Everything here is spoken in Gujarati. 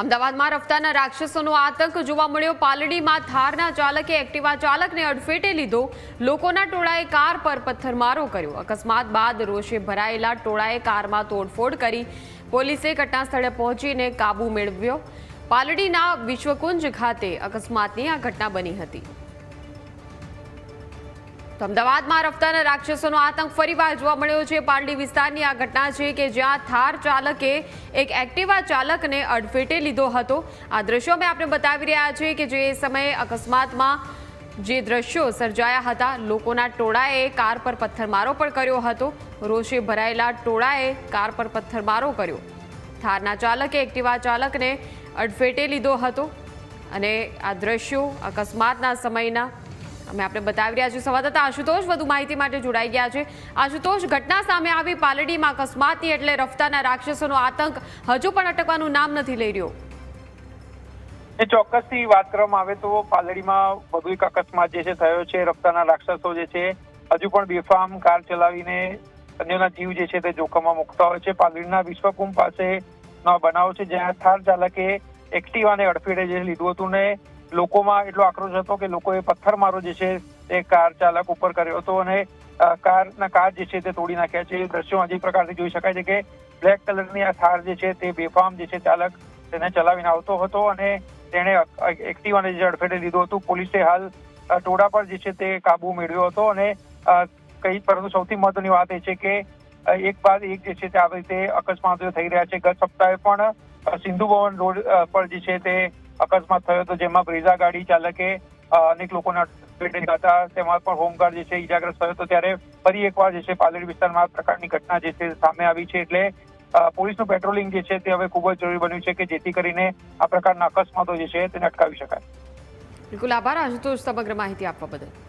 અમદાવાદમાં રફતાના રાક્ષસોનો આતંક જોવા મળ્યો. પાલડીમાં થારના ચાલકે, એક્ટિવા ચાલકને અડફેટે લીધો. લોકોના ટોળાએ કાર પર પથ્થરમારો કર્યો. અકસ્માત બાદ રોષે ભરાયેલા ટોળાએ કારમાં તોડફોડ કરી પોલીસે ઘટના સ્થળે પહોંચીને કાબુ મેળવ્યો. પાલડીના વિશ્વકુંજ ખાતે અકસ્માતની આ ઘટના બની હતી. તો અમદાવાદમાં રફતાના રાક્ષસોનો આતંક ફરીવાર જોવા મળ્યો છે. પારડી વિસ્તારની આ ઘટના છે કે જ્યાં થાર ચાલકે એક એક્ટિવા ચાલકને અડફેટે લીધો હતો. આ દ્રશ્યો અમે આપણે બતાવી રહ્યા છીએ કે જે સમયે અકસ્માતમાં જે દ્રશ્યો સર્જાયા હતા, લોકોના ટોળાએ કાર પર પથ્થરમારો પણ કર્યો હતો. રોષે ભરાયેલા ટોળાએ કાર પર પથ્થરમારો કર્યો. થારના ચાલકે એક્ટિવા ચાલકને અડફેટે લીધો હતો અને આ દ્રશ્યો અકસ્માતના સમયના અમે આપણે બતાવી રહ્યા છીએ સંવાદદાતા આશુતોષ વધુ માહિતી માટે જોડાઈ ગયા છે. આશુતોષ, ઘટના સામે આવી પાલડીમાં અકસ્માતની એટલે રફતાના રાક્ષસોનો આતંક હજુ પણ અટકવાનું નામ નથી લઈ રહ્યો. ચોક્કસ ચોક્કસથી વાત કરવામાં આવે તો પાલડીમાં વધુ એક અકસ્માત જે છે થયો છે, રફતાના રાક્ષસો જે છે, હજુ પણ બેફામ કાર ચલાવીને અન્યના જીવ જે છે તે જોખમમાં મુકતા હોય છે. પાલડીના વિશ્વકુંભ પાસે બનાવ છે, જ્યાં થાર ચાલકે એક્ટિવાને અડફેટે જે લીધું હતું ને લોકોમાં એટલો આક્રોશ હતો કે લોકોએ પથ્થરમારો જે છે તે કાર ચાલક ઉપર કર્યો હતો અને કારના કાર જે છે તે તોડી નાખ્યા છે. એ દ્રશ્યો હજી પ્રકારથી જોઈ શકાય છે કે બ્લેક કલરની આ થાર જે છે તે બેફામ જે છે ચાલક તેને ચલાવીને આવતો હતો અને તેણે એક્ટિવાને જે અડફેટે લીધું હતું. પોલીસે હાલ ટોળા પર જે છે તે કાબુ મેળવ્યો હતો અને કઈ, પરંતુ સૌથી મહત્વની વાત એ છે કે એક બાદ એક જે છે તે આવી રીતે અકસ્માતો થઈ રહ્યા છે. ગત સપ્તાહે પણ સિંધુ ભવન રોડ પર જે છે તે અકસ્માત થયો હતો, જેમાં બ્રેઝા ગાડી ચાલકે અનેક લોકોના તેમાં પણ હોમગાર્ડ જે છે ઈજાગ્રસ્ત થયો હતો. ત્યારે ફરી એકવાર જે છે પાલડી વિસ્તારમાં આ પ્રકારની ઘટના જે છે સામે આવી છે. એટલે પોલીસનું પેટ્રોલિંગ જે છે તે હવે ખૂબ જ જરૂરી બન્યું છે કે જેથી કરીને આ પ્રકારના અકસ્માતો જે છે તેને અટકાવી શકાય. બિલકુલ આભાર. આશુતોષ, સમગ્ર માહિતી આપવા બદલ.